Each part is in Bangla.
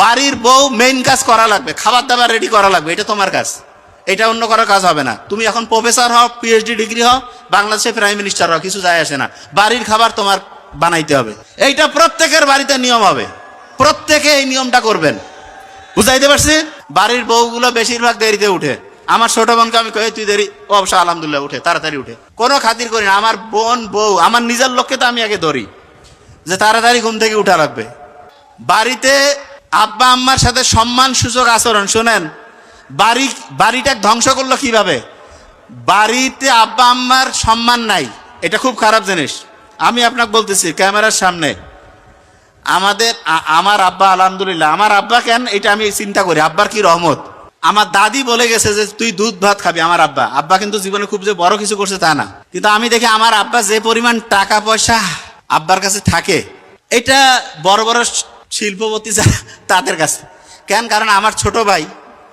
বাড়ির বউ মেইন কাজ করা লাগবে খাবার দাবার রেডি করা লাগবে, এটা তোমার কাজ। এটা অন্য কারও কাজ হবে না। তুমি এখন প্রফেসর হও পিএইচডি ডিগ্রি হও বাংলাদেশে প্রাইম মিনিস্টার হও, কিছু যায় আসে না। বাড়ির খাবার তোমার বানাইতে হবে। এইটা প্রত্যেকের বাড়িতে নিয়ম হবে। প্রত্যেকে এই নিয়মটা করবেন। বুঝাইতে পারছি? বাড়ির বউগুলো বেশিরভাগ দেরিতে উঠে। আমার ছোট বোনকে আমি কই, তুই দেরি অবশ্য আলহামদুলিল্লাহ উঠে, তাড়াতাড়ি উঠে। কোনো খাতির করি না, আমার বোন, বউ, আমার নিজের লোককে তো আমি আগে ধরি, যে তাড়াতাড়ি ঘুম থেকে উঠা লাগবে। বাড়িতে আব্বা আম্মার সাথে সম্মান সূচক আচরণ, শোনেন। বাড়ি, বাড়িটা ধ্বংস করল কীভাবে? বাড়িতে আব্বা আম্মার সম্মান নাই। এটা খুব খারাপ জিনিস। আমি আপনাকে বলতেছি, ক্যামেরার সামনে। আমাদের আমার আব্বা, আলহামদুলিল্লাহ। আমার আব্বা কেন? এটা আমি চিন্তা করি। আব্বার কি রহমত? আমার দাদি বলে গেছে যে, তুই দুধ, ভাত খাবি আমার আব্বা। আব্বা কিন্তু জীবনে খুব যে বড় কিছু করছে তা না। কিন্তু আমি দেখি আমার আব্বা যে পরিমাণ টাকা পয়সা আব্বার কাছে থাকে, এটা বড় বড় শিল্পপতি যা- তাদের কাছে। কেন? কারণ আমার ছোট ভাই,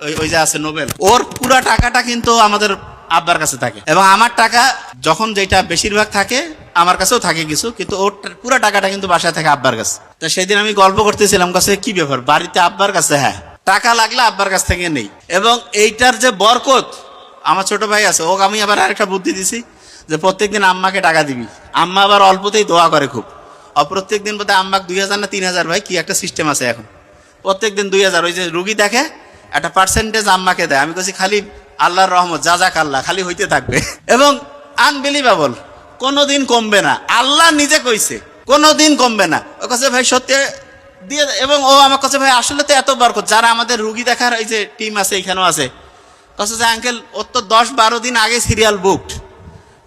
ওই ওই যে আছে নোবেল, ওর পুরো টাকাটা কিন্তু আমাদের আব্বার কাছে থাকে। এবং আমার টাকা যখন যেটা বেশিরভাগ থাকে, আমার কাছেও থাকে কিছু, কিন্তু ওর পুরো টাকাটা কিন্তু বাসায় থাকে আব্বার কাছে। তো সেদিন আমি গল্প করতেছিলাম, কাছে কি ব্যাপার? বাড়িতে আব্বার কাছে হ্যাঁ। টাকা লাগলে আব্বার কাছ থেকে নেই। এবং এইটার যে বরকত আমার ছোট ভাই আছে, ওকে আমি আবার আরেকটা বুদ্ধি দিছি যে প্রত্যেকদিন আম্মাকে টাকা দিবি। আম্মা আবার অল্পতেই দোয়া করে খুব। প্রত্যেক দিন বোধহয় আম্মাকে দুই হাজার না তিন হাজার, ভাই, কি একটা সিস্টেম আছে এখন। প্রত্যেক দিন দুই হাজার, ওই যে রুগী দেখে একটা পার্সেন্টেজ আম্মাকে দেয়। আমি বলছি খালি আল্লাহর রহমত, যা যাক আল্লাহ খালি হইতে থাকবে। এবং আনবিলিভেবল কোনোদিন কমবে না। আল্লাহ নিজে কইছে, কোনোদিন কমবে না। ও কাছে ভাই, সত্যি দিয়ে এবং ও আমার কাছে ভাই, আসলে তো এত বরকত, যারা আমাদের রুগী দেখার এই যে টিম আছে এখানেও আছে। কাছে যে আঙ্কেল ওর তো দশ বারো দিন আগে সিরিয়াল বুকড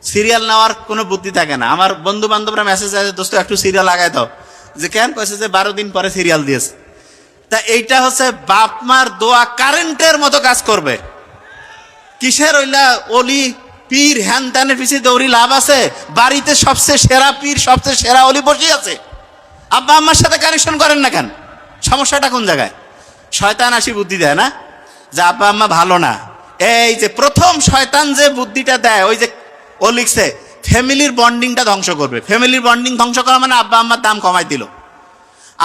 সিরিয়াল নেওয়ার কোনো বুদ্ধি থাকে না। আমার বন্ধু বান্ধবরা মেসেজ আছে দোস্ত, একটু সিরিয়াল লাগাই দাও। যে কেন? কয়েছে যে, বারো দিন পরে সিরিয়াল দিয়েছে। তা এইটা হচ্ছে বাপ মার দোয়া কারেন্টের মতো কাজ করবে। কিসের ওইলা অলি পীর, হ্যান ত্যানের পিছিয়ে দৌড়ি লাভ আছে? বাড়িতে সবচেয়ে সেরা পীর, সবচেয়ে সেরা অলি বসে আছে। আব্বা আম্মার সাথে কানেকশন করেন না কেন? সমস্যাটা কোন জায়গায়? শয়তান আসি বুদ্ধি দেয় না? যে, আব্বা আম্মা ভালো না। এই যে, প্রথম শয়তান যে বুদ্ধিটা দেয়, ওই যে ও লিখছে ফ্যামিলির বন্ডিংটা ধ্বংস করবে। ফ্যামিলির বন্ডিং ধ্বংস করা মানে আব্বা আম্মার দাম কমাই দিল।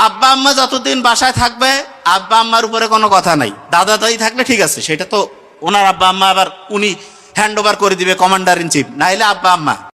আব্বা আম্মা যতদিন বাসায় থাকবে, আব্বা আম্মার উপরে কোনো কথা নাই। দাদা দাদি থাকলে ঠিক আছে, সেটা তো ওনার আব্বা আম্মা আবার উনি হ্যান্ড ওভার করে দিবে কমান্ডার ইন চিফ নাইলে আব্বা আম্মা।